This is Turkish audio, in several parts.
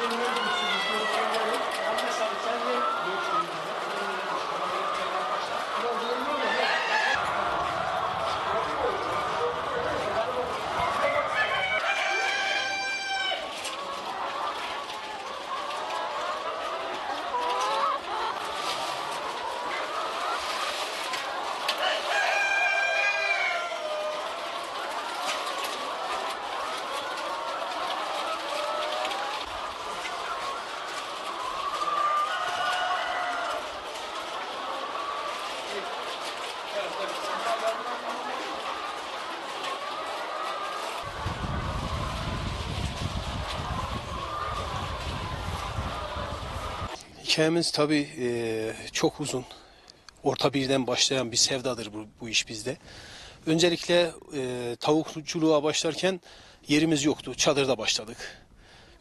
Anne sağlık. Sen de Hikayemiz tabii e, çok uzun. Orta birden başlayan bir sevdadır bu, bu iş bizde. Öncelikle e, tavukçuluğa başlarken yerimiz yoktu. Çadırda başladık.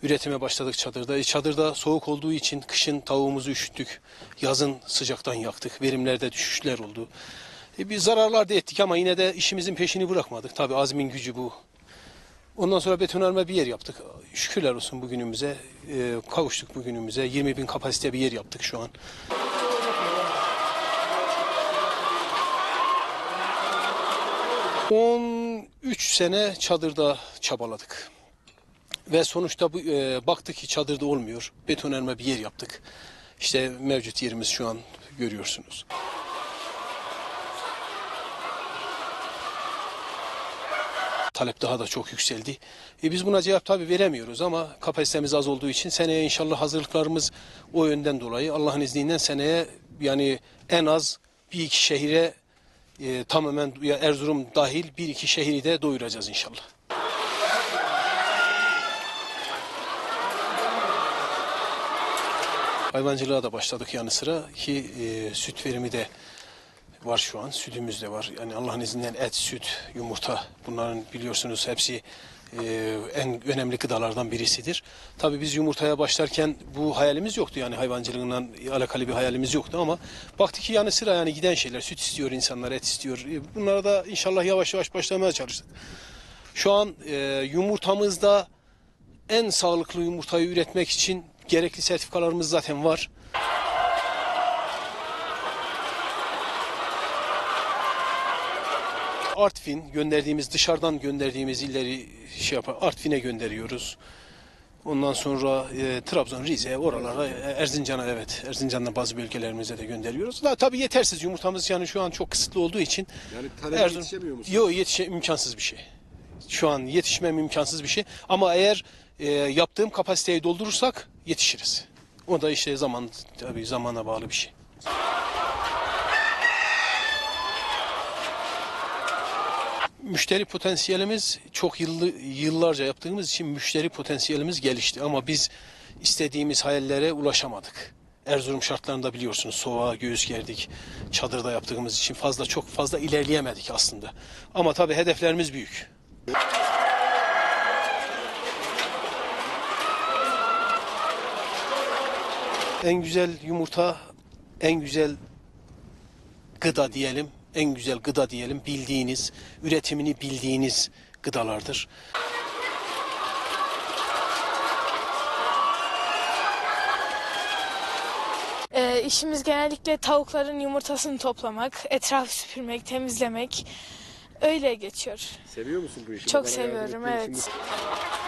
Üretime başladık çadırda. E, çadırda soğuk olduğu için kışın tavuğumuzu üşüttük. Yazın sıcaktan yaktık. Verimlerde düşüşler oldu. E, bir zararlar da ettik ama yine de işimizin peşini bırakmadık. Tabii azmin gücü bu. Ondan sonra betonarme bir yer yaptık. Şükürler olsun bugünümüze. E, kavuştuk bugünümüze. 20 bin kapasite bir yer yaptık şu an. On üç sene çadırda çabaladık. Ve sonuçta bu, e, baktık ki çadırda olmuyor. Betonarme bir yer yaptık. İşte mevcut yerimiz şu an görüyorsunuz. Talep daha da çok yükseldi. E biz buna cevap tabi veremiyoruz ama kapasitemiz az olduğu için seneye inşallah hazırlıklarımız o yönden dolayı Allah'ın izniyle seneye yani en az bir iki şehire e, tamamen ya Erzurum dahil bir iki şehri de doyuracağız inşallah. Hayvancılığa da başladık yanı sıra ki e, süt verimi de var şu an. Sütümüz de var. Yani Allah'ın izniyle et, süt, yumurta bunların biliyorsunuz hepsi e, en önemli gıdalardan birisidir. Tabii biz yumurtaya başlarken bu hayalimiz yoktu yani hayvancılığından alakalı bir hayalimiz yoktu ama baktık ki yanı sıra yani giden şeyler süt istiyor insanlar, et istiyor. E, Bunlara da inşallah yavaş yavaş başlamaya çalıştık. Şu an e, yumurtamızda en sağlıklı yumurtayı üretmek için gerekli sertifikalarımız zaten var. Artvin gönderdiğimiz dışarıdan gönderdiğimiz illeri şey yapar Artvin'e gönderiyoruz. Ondan sonra e, Trabzon, Rize, oralara, e, Erzincan'a evet, Erzincan'da bazı bölgelerimize de gönderiyoruz. Da tabii yetersiz yumurtamız yani şu an çok kısıtlı olduğu için. Yani talebe yetişemiyor musun? Yok yetişe imkansız bir şey. Şu an yetişmem imkansız bir şey. Ama eğer e, yaptığım kapasiteyi doldurursak yetişiriz. O da işte zaman tabii zamana bağlı bir şey. Müşteri potansiyelimiz çok yıllı, yıllarca yaptığımız için müşteri potansiyelimiz gelişti ama biz istediğimiz hayallere ulaşamadık. Erzurum şartlarında biliyorsunuz soğuğa göğüs gerdik. Çadırda yaptığımız için fazla çok fazla ilerleyemedik aslında. Ama tabii hedeflerimiz büyük. En güzel yumurta, en güzel gıda diyelim, en güzel gıda diyelim bildiğiniz, üretimini bildiğiniz gıdalardır. Ee, işimiz genellikle tavukların yumurtasını toplamak, etrafı süpürmek, temizlemek öyle geçiyor. Seviyor musun bu işi? Çok Bana yardım seviyorum ettiğin için evet.